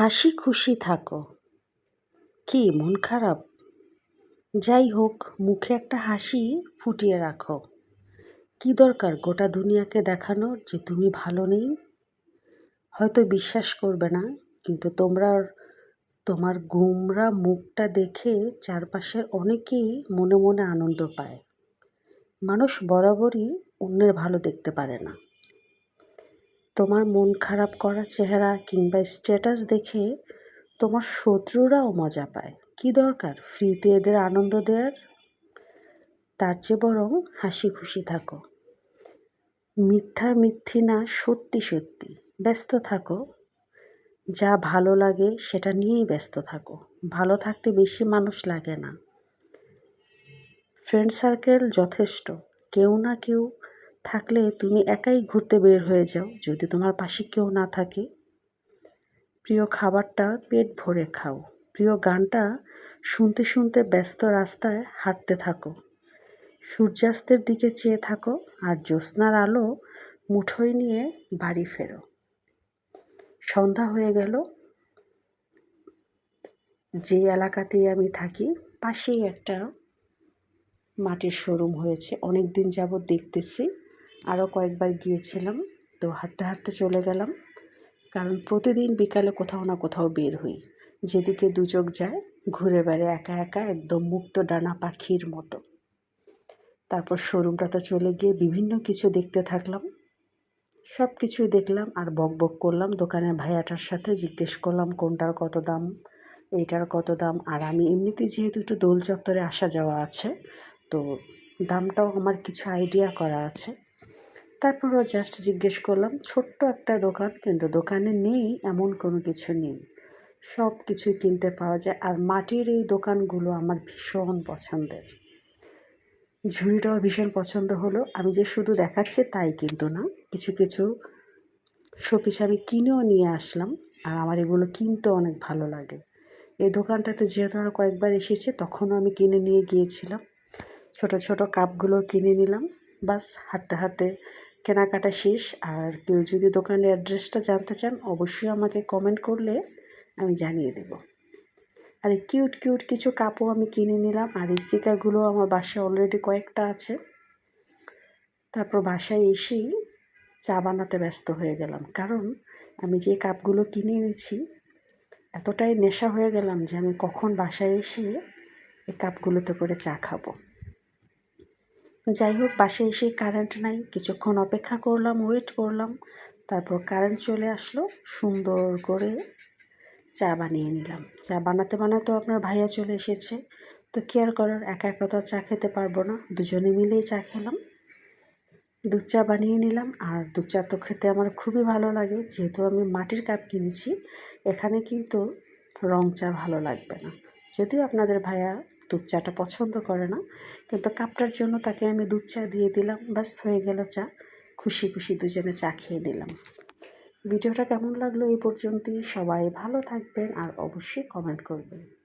হাসি খুশি থাকো। কি, মন খারাপ? যাই হোক, মুখে একটা হাসি ফুটিয়ে রাখো। কি দরকার গোটা দুনিয়াকে দেখানোর যে তুমি ভালো নেই? হয়তো বিশ্বাস করবে না, কিন্তু তোমরা তোমার গুমরা মুখটা দেখে চারপাশের অনেকেই মনে মনে আনন্দ পায়। মানুষ বরাবরই অন্যের ভালো দেখতে পারে না। তোমার মন খারাপ করা চেহারা কিংবা স্ট্যাটাস দেখে তোমার শত্রুরাও মজা পায়। কি দরকার? ফ্রিতে এদের আনন্দ দেওয়ার তার চেয়ে বরং হাসি খুশি থাকো। মিথ্যা মিথ্যি না, সত্যি সত্যি। ব্যস্ত থাকো। যা ভালো লাগে সেটা নিয়েই ব্যস্ত থাকো। ভালো থাকতে বেশি মানুষ লাগে না। ফ্রেন্ড সার্কেল যথেষ্ট। কেউ না কেউ থাকলে তুমি একাই ঘুরতে বের হয়ে যাও, যদি তোমার পাশে কেউ না থাকে। প্রিয় খাবারটা পেট ভরে খাও। প্রিয় গানটা শুনতে শুনতে ব্যস্ত রাস্তায় হাঁটতে থাকো। সূর্যাস্তের দিকে চেয়ে থাকো আর জ্যোৎস্নার আলো মুঠোয় নিয়ে বাড়ি ফেরো। সন্ধ্যা হয়ে গেল। যে এলাকাতেই আমি থাকি, পাশেই একটা মাটির শোরুম হয়েছে। অনেক দিন যাবৎ দেখতেছি। আরও কয়েকবার গিয়েছিলাম, তো হাঁটতে হাঁটতে চলে গেলাম। কারণ প্রতিদিন বিকালে কোথাও না কোথাও বের হই। যেদিকে দু চোখ যায়, ঘুরে বেড়ে একা একা একদম মুক্ত ডানা পাখির মতো। তারপর শোরুমটাতে চলে গিয়ে বিভিন্ন কিছু দেখতে থাকলাম। সব কিছুই দেখলাম আর বক বক করলাম। দোকানের ভাইয়াটার সাথে জিজ্ঞেস করলাম, কোনটার কত দাম? এইটার কত দাম? আর আমি এমনিতেই যেহেতু একটু দোল চত্বরে আসা যাওয়া আছে, তো দামটাও আমার কিছু আইডিয়া করা আছে। তারপরও জাস্ট জিজ্ঞেস করলাম, ছোট্ট একটা দোকান, কিন্তু দোকানে নেই, এমন কোনো কিছু নেই। সব কিছুই কিনতে পাওয়া যায়, আর মাটির এই দোকানগুলো আমার ভীষণ পছন্দের। ঝুড়িটাও ভীষণ পছন্দ হলো। আমি যে শুধু দেখাচ্ছি তাই কিন্তু না। কিছু কিছু শোপিস আমি কিনেও নিয়ে আসলাম, আর আমার এগুলো কিনতে অনেক ভালো লাগে। এই দোকানটাতে যেহেতু আর কয়েকবার এসেছে, তখনও আমি কিনে নিয়ে গিয়েছিলাম। ছোট ছোট কাপগুলো কিনে নিলাম। বাস হাঁটতে হাঁটতে কেনাকাটা শেষ। আর কেউ যদি দোকানের অ্যাড্রেসটা জানতে চান, অবশ্যই আমাকে কমেন্ট করলে আমি জানিয়ে দেব। আর এই কিউট কিউট কিছু কাপও আমি কিনে নিলাম, আর এই সিকাগুলো আমার বাসায় অলরেডি কয়েকটা আছে। তারপর বাসায় এসেই চা বানাতে ব্যস্ত হয়ে গেলাম। কারণ আমি যে কাপগুলো কিনে এনেছি, এতটাই নেশা হয়ে গেলাম যে আমি কখন বাসায় এসে এই কাপগুলোতে করে চা খাব। যাই হোক, পাশে এসে কারেন্ট নাই। কিছুক্ষণ অপেক্ষা করলাম ওয়েট করলাম। তারপর কারেন্ট চলে আসলো, সুন্দর করে চা বানিয়ে নিলাম। চা বানাতে বানাতেও আপনার ভাইয়া চলে এসেছে। তো কেয়ার করার, একা একা তো চা খেতে পারব না। দুজনে মিলেই চা খেলাম। দুধ চা বানিয়ে নিলাম। আর দুধ চা তো খেতে আমার খুবই ভালো লাগে। যেহেতু আমি মাটির কাপ কিনেছি, এখানে কিন্তু রং চা ভালো লাগবে না। যদিও আপনাদের ভাইয়া দুধ চাটা পছন্দ করে না। কিন্তু কাপটার জন্য তাকে আমি দুধ চা দিয়ে দিলাম, ব্যাস হয়ে গেল চা। খুশি খুশি দুজনে চা খেয়ে নিলাম। ভিডিওটা কেমন লাগল এই পর্যন্তই সবাই ভালো থাকবেন আর অবশ্যই কমেন্ট করবেন।